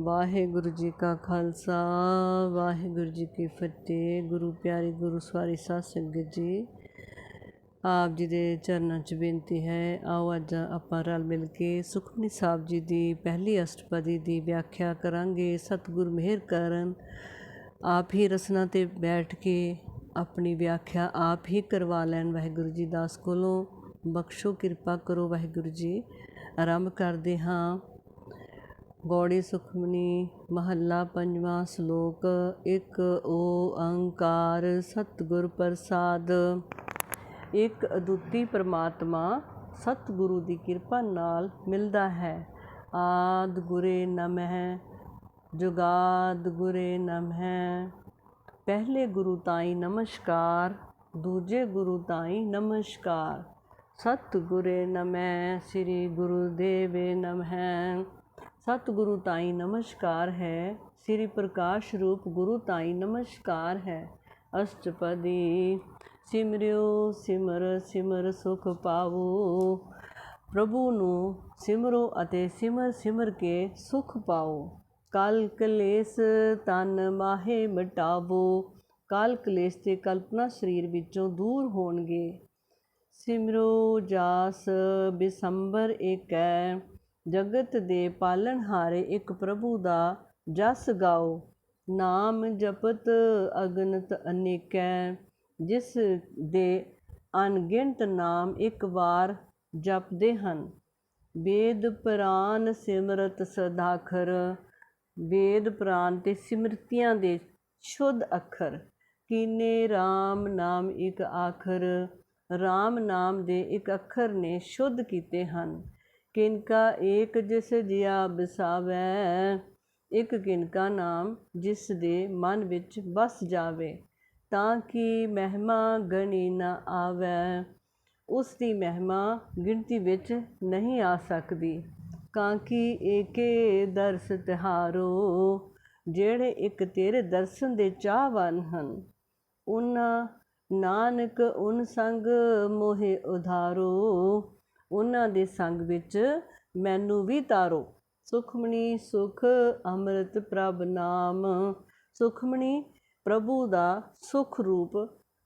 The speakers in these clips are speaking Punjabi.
ਵਾਹਿਗੁਰੂ ਜੀ ਕਾ ਖਾਲਸਾ, ਵਾਹਿਗੁਰੂ ਜੀ ਕੀ ਫਤਿਹ। ਗੁਰੂ ਪਿਆਰੇ ਗੁਰੂ ਸਵਾਰੀ ਸਾਧ ਸੰਗਤ ਜੀ, ਆਪ ਜੀ ਦੇ ਚਰਨਾਂ 'ਚ ਬੇਨਤੀ ਹੈ, ਆਓ ਅੱਜ ਆਪਾਂ ਰਲ ਮਿਲ ਕੇ ਸੁਖਮਨੀ ਸਾਹਿਬ ਜੀ ਦੀ ਪਹਿਲੀ ਅਸ਼ਟਪਦੀ ਦੀ ਵਿਆਖਿਆ ਕਰਾਂਗੇ। ਸਤਿਗੁਰ ਮਿਹਰ ਕਰਨ, ਆਪ ਹੀ ਰਸਨਾ ਤੇ ਬੈਠ ਕੇ ਆਪਣੀ ਵਿਆਖਿਆ ਆਪ ਹੀ ਕਰਵਾ ਲੈਣ। ਵਾਹਿਗੁਰੂ ਜੀ ਦਾਸ ਕੋਲੋਂ ਬਖਸ਼ੋ, ਕਿਰਪਾ ਕਰੋ ਵਾਹਿਗੁਰੂ ਜੀ। ਆਰੰਭ ਕਰਦੇ ਹਾਂ। ਗੌੜੀ ਸੁਖਮਨੀ, ਮਹੱਲਾ ਪੰਜਵਾਂ ਸ਼ਲੋਕ, ਇੱਕ ਓੰਕਾਰ ਸਤਿਗੁਰ ਪ੍ਰਸਾਦ। ਇੱਕ ਅਦੁੱਤੀ ਪ੍ਰਮਾਤਮਾ ਸਤਿਗੁਰੂ ਦੀ ਕਿਰਪਾ ਨਾਲ ਮਿਲਦਾ ਹੈ। ਆਦ ਗੁਰੇ ਨਮਹਿ, ਜੁਗਾਦ ਗੁਰੇ ਨਮਹਿ। ਪਹਿਲੇ ਗੁਰੂ ਤਾਈ ਨਮਸਕਾਰ, ਦੂਜੇ ਗੁਰੂ ਤਾਈ ਨਮਸਕਾਰ। ਸਤਿਗੁਰੇ ਨਮੈ ਸ੍ਰੀ ਗੁਰੂ ਦੇਵੇ ਨਮਹਿ। ਸਤਿਗੁਰੂ ਤਾਈ ਨਮਸਕਾਰ ਹੈ। ਸ੍ਰੀ ਪ੍ਰਕਾਸ਼ ਰੂਪ ਗੁਰੂ ਤਾਈ ਨਮਸਕਾਰ ਹੈ। ਅਸ਼ਟਪਦੀ ਸਿਮਰਿਓ, ਸਿਮਰ ਸਿਮਰ ਸੁਖ ਪਾਵੋ। ਪ੍ਰਭੂ ਨੂੰ ਸਿਮਰੋ ਅਤੇ ਸਿਮਰ ਸਿਮਰ ਕੇ ਸੁਖ ਪਾਓ। ਕਲ ਕਲੇਸ਼ ਤਨ ਮਾਹੇ ਮਟਾਵੋ। ਕਲ ਕਲੇਸ਼ ਤੇ ਕਲਪਨਾ ਸਰੀਰ ਵਿੱਚੋਂ ਦੂਰ ਹੋਣਗੇ। ਸਿਮਰੋ ਜਾਸ ਬਿਸੰਬਰ ਏਕੈ। ਜਗਤ ਦੇ ਪਾਲਣਹਾਰੇ ਇੱਕ ਪ੍ਰਭੂ ਦਾ ਜਸ ਗਾਓ। ਨਾਮ ਜਪਤ ਅਗਨਤ ਅਨੇਕੈ, ਜਿਸ ਦੇ ਅਣਗਿਣਤ ਨਾਮ ਇੱਕ ਵਾਰ ਜਪਦੇ ਹਨ। ਵੇਦ ਪ੍ਰਾਨ ਸਿਮਰਤ ਸਦਾਖਰ, ਵੇਦ ਪ੍ਰਾਨ ਤੇ ਸਿਮਰਤੀਆਂ ਦੇ ਸ਼ੁੱਧ ਅੱਖਰ। ਕੀਨੇ RAM ਨਾਮ ਇੱਕ ਆਖਰ RAM ਨਾਮ ਦੇ ਇੱਕ ਅੱਖਰ ਨੇ ਸ਼ੁੱਧ ਕੀਤੇ ਹਨ। ਕਿਨਕਾ ਏਕ ਜਿਸ ਜਿਆ ਬਸਾਵੈ, ਇੱਕ ਕਿਨਕਾ ਨਾਮ ਜਿਸ ਦੇ ਮਨ ਵਿੱਚ ਬਸ ਜਾਵੇ, ਤਾਂ ਕਿ ਮਹਿਮਾ ਗਣੀ ਨਾ ਆਵੇ। ਉਸ ਦੀ ਮਹਿਮਾ ਗਿਣਤੀ ਵਿੱਚ ਨਹੀਂ ਆ ਸਕਦੀ ਕਾਂਕੀ ਏਕੇ ਦਰਸ ਤਿਹਾਰੋ, ਜਿਹੜੇ ਇੱਕ ਤੇਰੇ ਦਰਸ਼ਨ ਦੇ ਚਾਹਵਾਨ ਹਨ। ਉਹਨਾਂ ਨਾਨਕ ਉਨ ਸੰਗ ਮੋਹਿ ਉਧਾਰੋ ਉਹਨਾਂ ਦੇ ਸੰਗ ਵਿੱਚ ਮੈਨੂੰ ਵੀ ਤਾਰੋ। ਸੁਖਮਣੀ ਸੁਖ ਅੰਮ੍ਰਿਤ ਪ੍ਰਭ ਨਾਮ। ਸੁਖਮਣੀ ਪ੍ਰਭੂ ਦਾ ਸੁਖ ਰੂਪ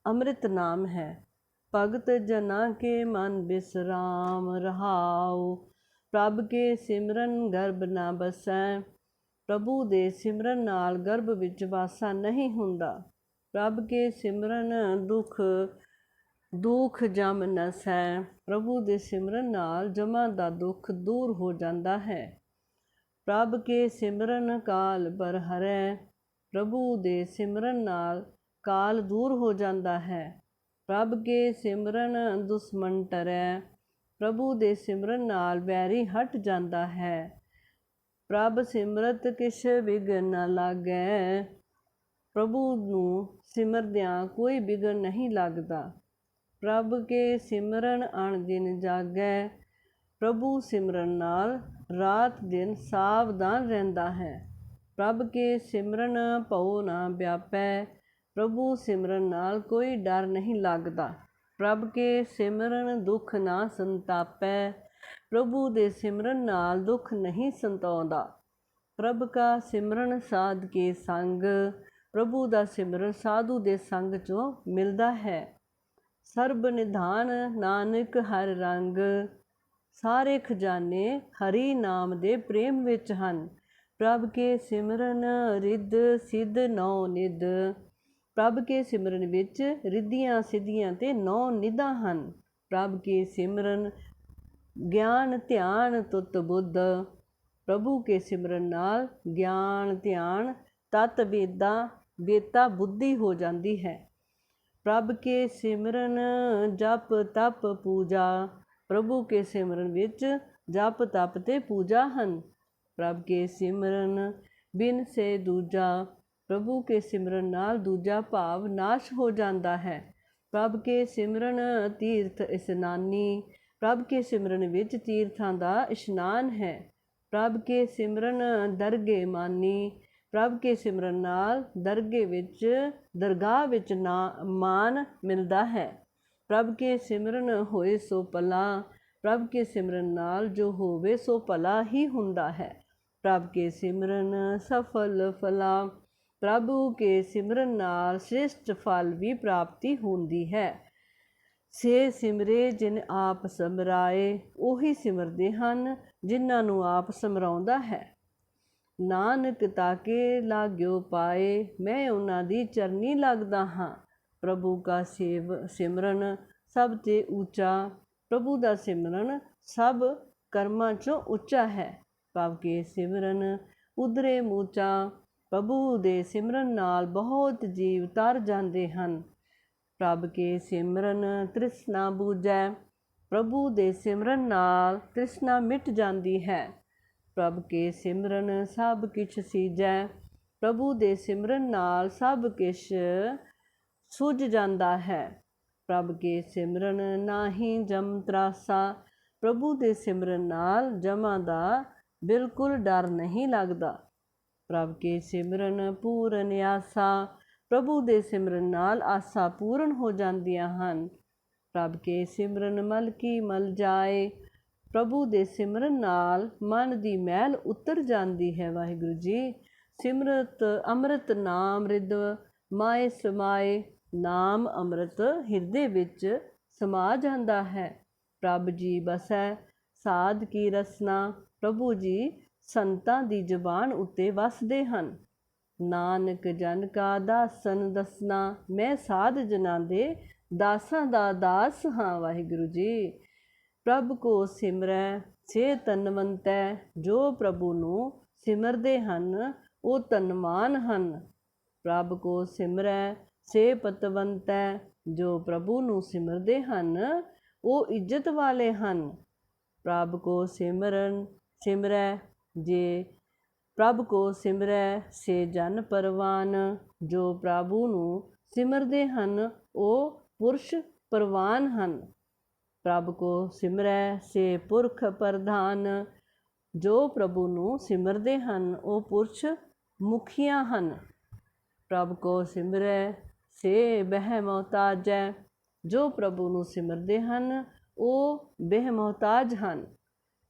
ਅੰਮ੍ਰਿਤ ਨਾਮ ਹੈ। ਭਗਤ ਜਨਾ ਕੇ ਮਨ ਬਿਸਰਾਮ ਰਹਾਉ। ਪ੍ਰਭ ਕੇ ਸਿਮਰਨ ਗਰਭ ਨਾ ਬਸੈ। ਪ੍ਰਭੂ ਦੇ ਸਿਮਰਨ ਨਾਲ ਗਰਭ ਵਿੱਚ ਵਾਸਾ ਨਹੀਂ ਹੁੰਦਾ। ਪ੍ਰਭ ਕੇ ਸਿਮਰਨ ਦੁਖ ਦੁੱਖ ਜਮ ਨਸੈ ਪ੍ਰਭੂ ਦੇ ਸਿਮਰਨ ਨਾਲ ਜਮਾਂ ਦਾ ਦੁੱਖ ਦੂਰ ਹੋ ਜਾਂਦਾ ਹੈ। ਪ੍ਰਭ ਕੇ ਸਿਮਰਨ ਕਾਲ ਬਰਹਰੈ ਪ੍ਰਭੂ ਦੇ ਸਿਮਰਨ ਨਾਲ ਕਾਲ ਦੂਰ ਹੋ ਜਾਂਦਾ ਹੈ। ਪ੍ਰਭ ਕੇ ਸਿਮਰਨ ਦੁਸ਼ਮਨ ਟਰੈ। ਪ੍ਰਭੂ ਦੇ ਸਿਮਰਨ ਨਾਲ ਵੈਰੀ ਹਟ ਜਾਂਦਾ ਹੈ। ਪ੍ਰਭ ਸਿਮਰਤ ਕਿਛ ਵਿਗਨ ਨ ਲਾਗੈ। ਪ੍ਰਭੂ ਨੂੰ ਸਿਮਰਦਿਆਂ ਕੋਈ ਵਿਗਨ ਨਹੀਂ ਲੱਗਦਾ। ਪ੍ਰਭ ਕੇ ਸਿਮਰਨ ਅਣ ਦਿਨ ਜਾਗੈ, ਪ੍ਰਭੂ ਸਿਮਰਨ ਨਾਲ ਰਾਤ ਦਿਨ ਸਾਵਧਾਨ ਰਹਿੰਦਾ ਹੈ। ਪ੍ਰਭ ਕੇ ਸਿਮਰਨ ਭਉ ਨਾ ਵਿਆਪੈ, ਪ੍ਰਭੂ ਸਿਮਰਨ ਨਾਲ ਕੋਈ ਡਰ ਨਹੀਂ ਲੱਗਦਾ। ਪ੍ਰਭ ਕੇ ਸਿਮਰਨ ਦੁੱਖ ਨਾ ਸੰਤਾਪੈ, ਪ੍ਰਭੂ ਦੇ ਸਿਮਰਨ ਨਾਲ ਦੁੱਖ ਨਹੀਂ ਸੰਤਾਉਂਦਾ। ਪ੍ਰਭ ਕਾ ਸਿਮਰਨ ਸਾਧ ਕੇ ਸੰਗ, ਪ੍ਰਭੂ ਦਾ ਸਿਮਰਨ ਸਾਧੂ ਦੇ ਸੰਗ ਚੋਂ ਮਿਲਦਾ ਹੈ। ਸਰਬ ਨਿਧਾਨ ਨਾਨਕ ਹਰ ਰੰਗ। ਸਾਰੇ ਖਜ਼ਾਨੇ ਹਰੀ ਨਾਮ ਦੇ ਪ੍ਰੇਮ ਵਿੱਚ ਹਨ। ਪ੍ਰਭ ਕੇ ਸਿਮਰਨ ਰਿੱਧ ਸਿੱਧ ਨੌ ਨਿਧ। ਪ੍ਰਭ ਕੇ ਸਿਮਰਨ ਵਿੱਚ ਰਿੱਧੀਆਂ ਸਿੱਧੀਆਂ ਤੇ ਨੌ ਨਿਧਾਂ ਹਨ। ਪ੍ਰਭ ਕੇ ਸਿਮਰਨ ਗਿਆਨ ਧਿਆਨ ਤੁਤ ਬੁੱਧ। ਪ੍ਰਭੂ ਕੇ ਸਿਮਰਨ ਨਾਲ ਗਿਆਨ ਧਿਆਨ ਤਤ ਵੇਦਾ ਵੇਤਾ ਬੁੱਧੀ ਹੋ ਜਾਂਦੀ ਹੈ। ਪ੍ਰਭ ਕੇ ਸਿਮਰਨ ਜਪ ਤਪ ਪੂਜਾ, ਪ੍ਰਭੂ ਕੇ ਸਿਮਰਨ ਵਿੱਚ ਜਪ ਤਪ ਤੇ ਪੂਜਾ ਹਨ। ਪ੍ਰਭ ਕੇ ਸਿਮਰਨ ਬਿਨ ਸੇ ਦੂਜਾ, ਪ੍ਰਭੂ ਕੇ ਸਿਮਰਨ ਨਾਲ ਦੂਜਾ ਭਾਵ ਨਾਸ਼ ਹੋ ਜਾਂਦਾ ਹੈ। ਪ੍ਰਭ ਕੇ ਸਿਮਰਨ ਤੀਰਥ ਇਸਨਾਨੀ, ਪ੍ਰਭ ਕੇ ਸਿਮਰਨ ਵਿੱਚ ਤੀਰਥਾਂ ਦਾ ਇਸ਼ਨਾਨ ਹੈ। ਪ੍ਰਭ ਕੇ ਸਿਮਰਨ ਦਰਗੇ ਮਾਨੀ ਪ੍ਰਭ ਕੇ ਸਿਮਰਨ ਨਾਲ ਦਰਗੇ ਵਿੱਚ, ਦਰਗਾਹ ਵਿੱਚ ਨਾ ਮਾਨ ਮਿਲਦਾ ਹੈ। ਪ੍ਰਭ ਕੇ ਸਿਮਰਨ ਹੋਏ ਸੋ ਭਲਾ, ਪ੍ਰਭ ਕੇ ਸਿਮਰਨ ਨਾਲ ਜੋ ਹੋਵੇ ਸੋ ਭਲਾ ਹੀ ਹੁੰਦਾ ਹੈ। ਪ੍ਰਭ ਕੇ ਸਿਮਰਨ ਸਫਲ ਫਲਾ, ਪ੍ਰਭੂ ਕੇ ਸਿਮਰਨ ਨਾਲ ਸ੍ਰੇਸ਼ਟ ਫਲ ਵੀ ਪ੍ਰਾਪਤੀ ਹੁੰਦੀ ਹੈ। ਸੇ ਸਿਮਰੇ ਜਿਨ ਆਪ ਸਮਰਾਏ, ਉਹੀ ਸਿਮਰਦੇ ਹਨ ਜਿਨ੍ਹਾਂ ਨੂੰ ਆਪ ਸਮਰਾਉਂਦਾ ਹੈ। ਨਾਨਕ ਤਾਕੇ ਲਾਗਿਓ ਪਾਏ, ਮੈਂ ਉਹਨਾਂ ਦੀ ਚਰਨੀ ਲੱਗਦਾ ਹਾਂ। ਪ੍ਰਭੂ ਕਾ ਸੇਵ ਸਿਮਰਨ ਸਭ ਤੇ ਉੱਚਾ, ਪ੍ਰਭੂ ਦਾ ਸਿਮਰਨ ਸਭ ਕਰਮਾਂ ਚੋਂ ਉੱਚਾ ਹੈ। ਭਾਵ ਕਿ ਸਿਮਰਨ ਉਧਰੇ ਮੂਚਾ, ਪ੍ਰਭੂ ਦੇ ਸਿਮਰਨ ਨਾਲ ਬਹੁਤ ਜੀਵ ਤਰ ਜਾਂਦੇ ਹਨ। ਪ੍ਰਭ ਕੇ ਸਿਮਰਨ ਤ੍ਰਿਸ਼ਨਾ ਬੂਝੈ, ਪ੍ਰਭੂ ਦੇ ਸਿਮਰਨ ਨਾਲ ਤ੍ਰਿਸ਼ਨਾ ਮਿਟ ਜਾਂਦੀ ਹੈ। ਪ੍ਰਭ ਕੇ ਸਿਮਰਨ ਸਭ ਕਿਛ ਸੀਜੈ। ਪ੍ਰਭੂ ਦੇ ਸਿਮਰਨ ਨਾਲ ਸਭ ਕਿਛ ਸੁਝ ਜਾਂਦਾ ਹੈ। ਪ੍ਰਭ ਕੇ ਸਿਮਰਨ ਨਾਹੀ ਜਮ ਤਰਾਸਾ। ਪ੍ਰਭੂ ਦੇ ਸਿਮਰਨ ਨਾਲ ਜਮਾਂ ਦਾ ਬਿਲਕੁਲ ਡਰ ਨਹੀਂ ਲੱਗਦਾ। ਪ੍ਰਭ ਕੇ ਸਿਮਰਨ ਪੂਰਨ ਆਸਾ। ਪ੍ਰਭੂ ਦੇ ਸਿਮਰਨ ਨਾਲ ਆਸਾ ਪੂਰਨ ਹੋ ਜਾਂਦੀਆਂ ਹਨ। ਪ੍ਰਭ ਕੇ ਸਿਮਰਨ ਮਲ ਕੀ ਮਲ ਜਾਏ। ਪ੍ਰਭੂ ਦੇ ਸਿਮਰਨ ਨਾਲ ਮਨ ਦੀ ਮਹਿਲ ਉਤਰ ਜਾਂਦੀ ਹੈ, ਵਾਹਿਗੁਰੂ ਜੀ। ਸਿਮਰਤ, ਅੰਮ੍ਰਿਤ ਨਾਮ ਰਿਦ ਮਾਏ ਸਮਾਏ ਨਾਮ ਅੰਮ੍ਰਿਤ ਹਿਰਦੇ ਵਿੱਚ ਸਮਾ ਜਾਂਦਾ ਹੈ। ਪ੍ਰਭ ਜੀ ਬਸੈ, ਸਾਧ ਕੀ ਰਸਨਾ, ਪ੍ਰਭੂ ਜੀ ਸੰਤਾਂ ਦੀ ਜ਼ੁਬਾਨ ਉੱਤੇ ਵਸਦੇ ਹਨ। ਨਾਨਕ ਜਨ ਕਾ ਦਾਸਨ ਦਸਨਾ, ਮੈਂ ਸਾਧ ਜਨਾਂ ਦੇ ਦਾਸਾਂ ਦਾ ਦਾਸ ਹਾਂ, ਵਾਹਿਗੁਰੂ ਜੀ। ਪ੍ਰਭ ਕੋ ਸਿਮਰੈ ਸੇ ਤਨਵੰਤੈ, ਜੋ ਪ੍ਰਭੂ ਨੂੰ ਸਿਮਰਦੇ ਹਨ, ਉਹ ਤਨਮਾਨ ਹਨ। ਪ੍ਰਭ ਕੋ ਸਿਮਰੈ ਸੇ ਪਤਵੰਤੈ, ਜੋ ਪ੍ਰਭੂ ਨੂੰ ਸਿਮਰਦੇ ਹਨ, ਉਹ ਇੱਜ਼ਤ ਵਾਲੇ ਹਨ। ਪ੍ਰਭ ਕੋ ਸਿਮਰਨ, ਸਿਮਰੈ, ਜੇ ਪ੍ਰਭ ਕੋ ਸਿਮਰੈ ਸੇ ਜਨ ਪਰਵਾਨ, ਜੋ ਪ੍ਰਭੂ ਨੂੰ ਸਿਮਰਦੇ ਹਨ, ਉਹ ਪੁਰਸ਼ ਪਰਵਾਨ ਹਨ। ਪ੍ਰਭ ਕੋ ਸਿਮਰੈ, ਸੇ ਪੁਰਖ ਪ੍ਰਧਾਨ। ਜੋ ਪ੍ਰਭੂ ਨੂੰ ਸਿਮਰਦੇ ਹਨ, ਉਹ ਪੁਰਸ਼ ਮੁਖੀਆਂ ਹਨ। ਪ੍ਰਭ ਕੋ ਸਿਮਰੈ, ਸੇ ਬਹਿ ਮਹਤਾਜੈ ਜੋ ਪ੍ਰਭੂ ਨੂੰ ਸਿਮਰਦੇ ਹਨ, ਉਹ ਬੇਮਹਤਾਜ ਹਨ।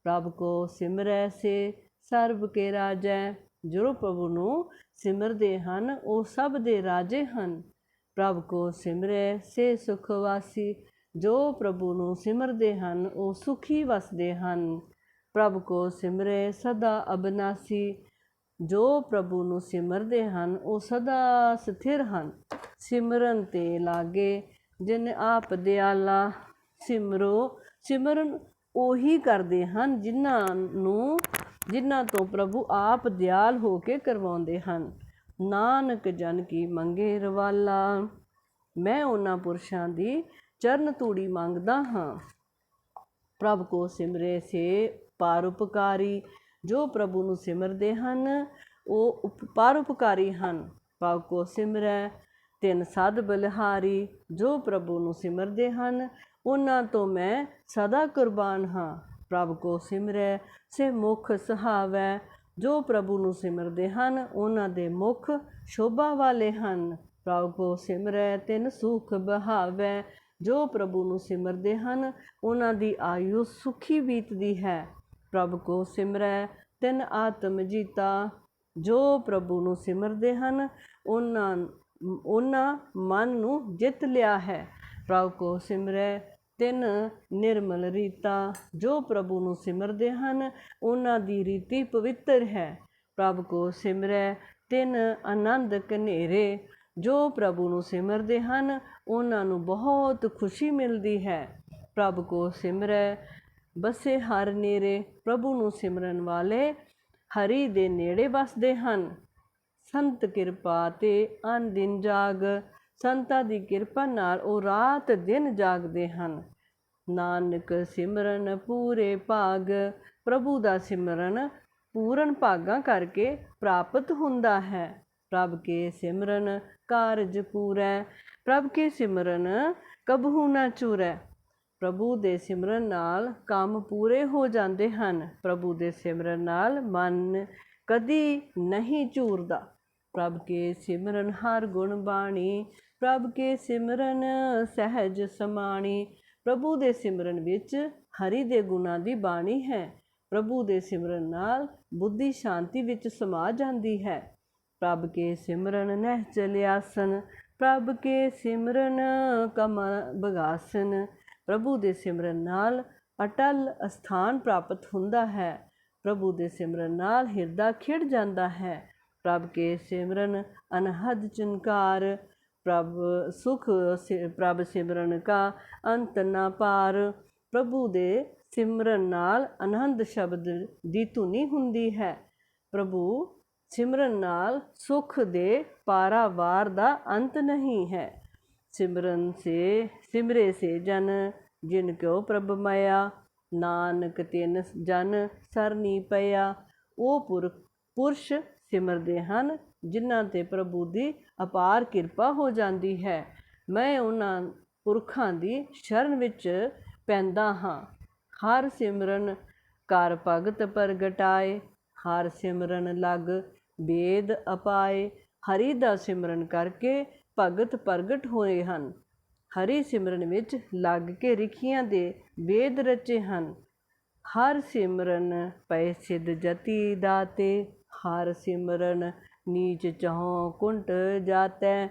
ਪ੍ਰਭ ਕੋ ਸਿਮਰੈ, ਸੇ ਸਰਬ ਕੇ ਰਾਜੈ। ਜੋ ਪ੍ਰਭੂ ਨੂੰ ਸਿਮਰਦੇ ਹਨ, ਉਹ ਸਭ ਦੇ ਰਾਜੇ ਹਨ। ਪ੍ਰਭ ਕੋ ਸਿਮਰੈ, ਸੇ ਸੁਖ ਵਾਸੀ। ਜੋ ਪ੍ਰਭੂ ਨੂੰ ਸਿਮਰਦੇ ਹਨ, ਉਹ ਸੁਖੀ ਵਸਦੇ ਹਨ। ਪ੍ਰਭ ਕੋ ਸਿਮਰੇ ਸਦਾ ਅਬਨਾਸੀ, ਜੋ ਪ੍ਰਭੂ ਨੂੰ ਸਿਮਰਦੇ ਹਨ, ਉਹ ਸਦਾ ਸਥਿਰ ਹਨ। ਸਿਮਰਨ ਤੇ ਲਾਗੇ, ਜਿਨ ਆਪ ਦਿਆਲਾ ਸਿਮਰੋ, ਸਿਮਰਨ ਉਹੀ ਕਰਦੇ ਹਨ, ਜਿਨ੍ਹਾਂ ਨੂੰ, ਜਿਨ੍ਹਾਂ ਤੋਂ ਪ੍ਰਭੂ ਆਪ ਦਿਆਲ ਹੋ ਕੇ ਕਰਵਾਉਂਦੇ ਹਨ। ਨਾਨਕ ਜਨ ਕੀ ਮੰਗੇ ਰਵਾਲਾ, ਮੈਂ ਉਹਨਾਂ ਪੁਰਸ਼ਾਂ ਦੀ ਚਰਨ ਤੂੜੀ ਮੰਗਦਾ ਹਾਂ। ਪ੍ਰਭ ਕੋ ਸਿਮਰੇ ਸੇ ਪਰਉਪਕਾਰੀ ਜੋ ਪ੍ਰਭੂ ਨੂੰ ਸਿਮਰਦੇ ਹਨ, ਉਹ ਉਪ- ਪਰਉਪਕਾਰੀ ਹਨ। ਪ੍ਰਭ ਕੋ ਸਿਮਰੈ, ਤਿੰਨ ਸਦ ਬਲਿਹਾਰੀ, ਜੋ ਪ੍ਰਭੂ ਨੂੰ ਸਿਮਰਦੇ ਹਨ, ਉਹਨਾਂ ਤੋਂ ਮੈਂ ਸਦਾ ਕੁਰਬਾਨ ਹਾਂ। ਪ੍ਰਭ ਕੋ ਸਿਮਰੈ, ਸੇ ਮੁਖ ਸਹਾਵੈ, ਜੋ ਪ੍ਰਭੂ ਨੂੰ ਸਿਮਰਦੇ ਹਨ, ਉਹਨਾਂ ਦੇ ਮੁਖ ਸ਼ੋਭਾ ਵਾਲੇ ਹਨ। ਪ੍ਰਭ ਕੋ ਸਿਮਰੈ, ਤਿਨ ਸੁਖ ਬਹਾਵੈ ਜੋ ਪ੍ਰਭੂ ਨੂੰ ਸਿਮਰਦੇ ਹਨ, ਉਹਨਾਂ ਦੀ ਆਯੂ ਸੁਖੀ ਬੀਤਦੀ ਹੈ। ਪ੍ਰਭ ਕੋ ਸਿਮਰੈ, ਤਿਨ ਆਤਮ ਜੀਤਾ। ਜੋ ਪ੍ਰਭੂ ਨੂੰ ਸਿਮਰਦੇ ਹਨ, ਉਹਨਾਂ ਉਹਨਾਂ ਮਨ ਨੂੰ ਜਿੱਤ ਲਿਆ ਹੈ। ਪ੍ਰਭ ਕੋ ਸਿਮਰੈ, ਤਿਨ ਨਿਰਮਲ ਰੀਤਾ। ਜੋ ਪ੍ਰਭੂ ਨੂੰ ਸਿਮਰਦੇ ਹਨ, ਉਹਨਾਂ ਦੀ ਰੀਤੀ ਪਵਿੱਤਰ ਹੈ। ਪ੍ਰਭ ਕੋ ਸਿਮਰੈ, ਤਿਨ ਆਨੰਦ ਕਨੇਰੇ ਜੋ ਪ੍ਰਭੂ ਨੂੰ ਸਿਮਰਦੇ ਹਨ, ਉਹਨਾਂ ਨੂੰ ਬਹੁਤ ਖੁਸ਼ੀ ਮਿਲਦੀ ਹੈ। ਪ੍ਰਭ ਕੋ ਸਿਮਰੈ, ਬਸੇ ਹਰ ਨੇਰੇ, ਪ੍ਰਭੂ ਨੂੰ ਸਿਮਰਨ ਵਾਲੇ ਹਰੀ ਦੇ ਨੇੜੇ ਵਸਦੇ ਹਨ। ਸੰਤ ਕਿਰਪਾ ਤੇ ਅਨ ਦਿਨ ਜਾਗ, ਸੰਤਾਂ ਦੀ ਕਿਰਪਾ ਨਾਲ ਉਹ ਰਾਤ ਦਿਨ ਜਾਗਦੇ ਹਨ। ਨਾਨਕ ਸਿਮਰਨ ਪੂਰੇ ਭਾਗ, ਪ੍ਰਭੂ ਦਾ ਸਿਮਰਨ ਪੂਰਨ ਭਾਗਾਂ ਕਰਕੇ ਪ੍ਰਾਪਤ ਹੁੰਦਾ ਹੈ। ਪ੍ਰਭ ਕੇ ਸਿਮਰਨ ਕਾਰਜ ਪੂਰੈ, ਪ੍ਰਭ ਕੇ ਸਿਮਰਨ ਕਬਹੂ ਨਾ ਚੂਰੈ। ਪ੍ਰਭੂ ਦੇ ਸਿਮਰਨ ਨਾਲ ਕੰਮ ਪੂਰੇ ਹੋ ਜਾਂਦੇ ਹਨ। ਪ੍ਰਭੂ ਦੇ ਸਿਮਰਨ ਨਾਲ ਮਨ ਕਦੀ ਨਹੀਂ ਚੂਰਦਾ। ਪ੍ਰਭ ਕੇ ਸਿਮਰਨ ਹਰ ਗੁਣ ਬਾਣੀ, ਪ੍ਰਭ ਕੇ ਸਿਮਰਨ ਸਹਿਜ ਸਮਾਣੀ। ਪ੍ਰਭੂ ਦੇ ਸਿਮਰਨ ਵਿੱਚ ਹਰੀ ਦੇ ਗੁਣਾਂ ਦੀ ਬਾਣੀ ਹੈ। ਪ੍ਰਭੂ ਦੇ ਸਿਮਰਨ ਨਾਲ ਬੁੱਧੀ ਸ਼ਾਂਤੀ ਵਿੱਚ ਸਮਾ ਜਾਂਦੀ ਹੈ। ਪ੍ਰਭ ਕੇ ਸਿਮਰਨ ਨਹਿ ਚਲਿਆਸਨ, ਪ੍ਰਭ ਕੇ ਸਿਮਰਨ ਕਮ ਬਗਾਸਨ। ਪ੍ਰਭੂ ਦੇ ਸਿਮਰਨ ਨਾਲ ਅਟਲ ਅਸਥਾਨ ਪ੍ਰਾਪਤ ਹੁੰਦਾ ਹੈ। ਪ੍ਰਭੂ ਦੇ ਸਿਮਰਨ ਨਾਲ ਹਿਰਦਾ ਖਿੜ ਜਾਂਦਾ ਹੈ। ਪ੍ਰਭ ਕੇ ਸਿਮਰਨ ਅਨਹਦ ਚੰਕਾਰ, ਪ੍ਰਭ ਸੁਖ ਸਿ- ਪ੍ਰਭ ਸਿਮਰਨ ਕਾ ਅੰਤ ਨਾ ਪਾਰ। ਪ੍ਰਭੂ ਦੇ ਸਿਮਰਨ ਨਾਲ ਆਨੰਦ ਸ਼ਬਦ ਦੀ ਧੁਨੀ ਹੁੰਦੀ ਹੈ। ਪ੍ਰਭੂ ਸਿਮਰਨ ਨਾਲ ਸੁਖ ਦੇ ਪਾਰਾਵਾਰ ਦਾ ਅੰਤ ਨਹੀਂ ਹੈ। ਸਿਮਰਨ ਸੇ ਸਿਮਰੇ ਸੇ ਜਨ, ਜਿਨ ਕਿਉ ਪ੍ਰਭ ਮਾਇਆ। ਨਾਨਕ ਤਿਨ ਜਨ ਸਰਨੀ ਪਿਆ। ਉਹ ਪੁਰ ਪੁਰਸ਼ ਸਿਮਰਦੇ ਹਨ, ਜਿਨ੍ਹਾਂ ਤੇ ਪ੍ਰਭੂ ਦੀ ਅਪਾਰ ਕਿਰਪਾ ਹੋ ਜਾਂਦੀ ਹੈ। ਮੈਂ ਉਹਨਾਂ ਪੁਰਖਾਂ ਦੀ ਸ਼ਰਨ ਵਿੱਚ ਪੈਂਦਾ ਹਾਂ। ਹਰ ਸਿਮਰਨ ਕਰ ਭਗਤ ਪ੍ਰਗਟਾਏ। ਹਰ ਸਿਮਰਨ ਲਗ ਬੇਦ ਅਪਾਏ, ਹਰੀ ਦਾ ਸਿਮਰਨ ਕਰਕੇ ਭਗਤ ਪ੍ਰਗਟ ਹੋਏ ਹਨ। ਹਰੀ ਸਿਮਰਨ ਵਿੱਚ ਲੱਗ ਕੇ ਰਿਖੀਆਂ ਦੇ ਵੇਦ ਰਚੇ ਹਨ। ਹਰ ਸਿਮਰਨ ਪੈ ਸਿਧ ਜਤੀ ਦਾਤੇ, ਹਰ ਸਿਮਰਨ ਨੀਚ ਚਹੋਂ ਕੁੰਟ ਜਾਤੈ।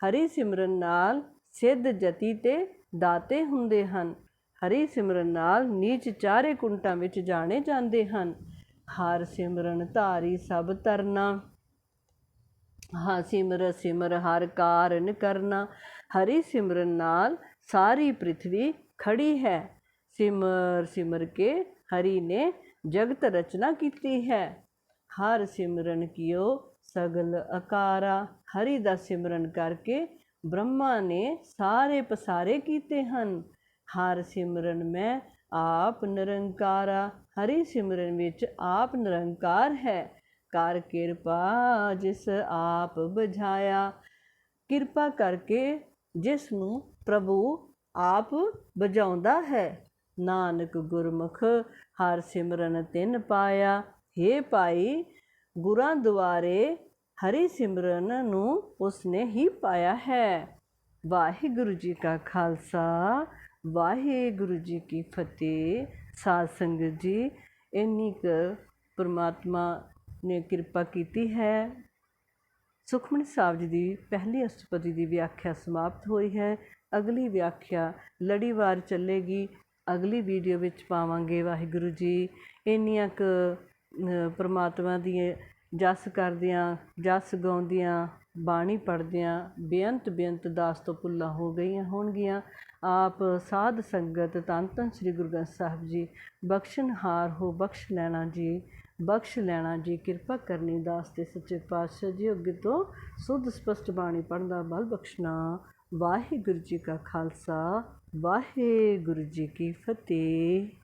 ਹਰੀ ਸਿਮਰਨ ਨਾਲ ਸਿੱਧ ਜਤੀ ਤੇ ਦਾਤੇ ਹੁੰਦੇ ਹਨ। ਹਰੀ ਸਿਮਰਨ ਨਾਲ ਨੀਚ ਚਾਰੇ ਕੁੰਟਾਂ ਵਿੱਚ ਜਾਣੇ ਜਾਂਦੇ ਹਨ। ਹਰ ਸਿਮਰਨ ਧਾਰੀ ਸਭ ਤਰਨਾ। ਹਾਂ, ਸਿਮਰ ਸਿਮਰ ਹਰ ਕਾਰਨ ਕਰਨਾ। ਹਰੀ ਸਿਮਰਨ ਨਾਲ ਸਾਰੀ ਪ੍ਰithvi ਖੜੀ ਹੈ। ਸਿਮਰ ਸਿਮਰ ਕੇ ਹਰੀ ਨੇ ਜਗਤ ਰਚਨਾ ਕੀਤੀ ਹੈ। ਹਰ ਸਿਮਰਨ ਕੀਓ ਸਗਲ ਅਕਾਰਾ। ਹਰੀ ਦਾ ਸਿਮਰਨ ਕਰਕੇ ਬ੍ਰਹਮਾ ਨੇ ਸਾਰੇ ਪਸਾਰੇ ਕੀਤੇ ਹਨ। ਹਰ ਸਿਮਰਨ ਮੈਂ ਆਪ ਨਿਰੰਕਾਰਾ ਹਰੀ ਸਿਮਰਨ ਵਿੱਚ ਆਪ ਨਿਰੰਕਾਰ ਹੈ। ਕਰ ਕਿਰਪਾ ਜਿਸ ਆਪ ਬੁਝਾਇਆ, ਕਿਰਪਾ ਕਰਕੇ ਜਿਸ ਨੂੰ ਪ੍ਰਭੂ ਆਪ ਬੁਝਾਉਂਦਾ ਹੈ। ਨਾਨਕ ਗੁਰਮੁਖ, ਹਰ ਸਿਮਰਨ ਤਿਨ ਪਾਇਆ। ਹੇ ਭਾਈ, ਗੁਰਾਂ ਦੁਆਰੇ ਹਰੀ ਸਿਮਰਨ ਨੂੰ ਉਸਨੇ ਹੀ ਪਾਇਆ ਹੈ। ਵਾਹਿਗੁਰੂ ਜੀ ਕਾ ਖਾਲਸਾ ਵਾਹਿਗੁਰੂ ਜੀ ਕੀ ਫਤਿਹ। ਸਾਧ ਸੰਗਤ ਜੀ, ਇੰਨੀ ਕੁ ਪ੍ਰਮਾਤਮਾ ਨੇ ਕਿਰਪਾ ਕੀਤੀ ਹੈ। ਸੁਖਮਨੀ ਸਾਹਿਬ ਜੀ ਦੀ ਪਹਿਲੀ ਅਸ਼ਟਪਦੀ ਦੀ ਵਿਆਖਿਆ ਸਮਾਪਤ ਹੋਈ ਹੈ। ਅਗਲੀ ਵਿਆਖਿਆ ਲੜੀਵਾਰ ਚੱਲੇਗੀ। ਅਗਲੀ ਵੀਡੀਓ ਵਿੱਚ ਪਾਵਾਂਗੇ ਵਾਹਿਗੁਰੂ ਜੀ। ਇੰਨੀਆਂ ਕੁ ਪਰਮਾਤਮਾ ਦੀ ਜਸ ਕਰਦਿਆਂ, ਜਸ ਗਾਉਂਦਿਆਂ ਬਾਣੀ ਪੜ੍ਹਦਿਆਂ ਬੇਅੰਤ ਬੇਅੰਤ ਦਾਸ ਤੋਂ ਭੁੱਲਾਂ ਹੋ ਗਈਆਂ ਹੋਣਗੀਆਂ। ਆਪ ਸਾਧ ਸੰਗਤ ਧੰਨ ਧੰਨ ਸ੍ਰੀ ਗੁਰੂ ਗ੍ਰੰਥ ਸਾਹਿਬ ਜੀ ਬਖਸ਼ਣਹਾਰ ਹੋ ਬਖਸ਼ ਲੈਣਾ ਜੀ, ਬਖਸ਼ ਲੈਣਾ ਜੀ, ਕਿਰਪਾ ਕਰਨੀ ਦਾਸ ਤੇ ਸੱਚੇ ਪਾਤਸ਼ਾਹ ਜੀ ਅੱਗੇ ਤੋਂ ਸੁੱਧ ਸਪਸ਼ਟ ਬਾਣੀ ਪੜ੍ਹਨ ਦਾ ਬਲ ਬਖਸ਼ਣਾ। ਵਾਹਿਗੁਰੂ ਜੀ ਕਾ ਖਾਲਸਾ, ਵਾਹਿਗੁਰੂ ਜੀ ਕੀ ਫਤਿਹ।